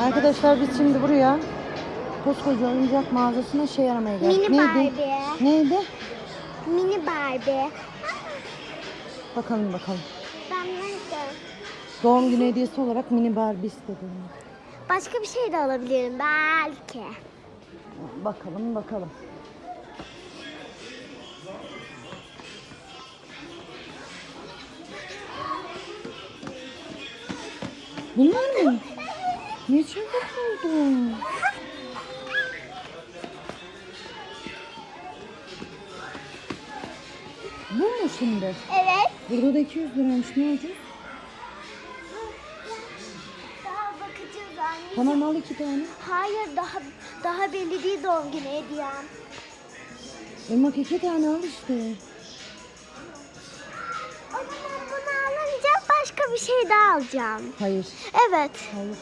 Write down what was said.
Arkadaşlar biz şimdi buraya koskoca oyuncak mağazasına şey aramaya geldik. Mini Neydi? Barbie. Neydi? Mini Barbie. Bakalım bakalım. Ben nerede? Doğum günü hediyesi olarak mini Barbie istedim. Başka bir şey de alabilirim belki. Bakalım bakalım. Bunlar mı? Ne çabuk oldu? Bu mu şimdi? Evet. Burada da 200 liraymış. Ne olacak? Daha bakacağız anne. Tamam al iki tane. Hayır daha daha belli değil doğum günü hediyem. Irmak iki tane al işte. O zaman bunu alınca başka bir şey daha alacağım. Hayır. Evet. Hayır.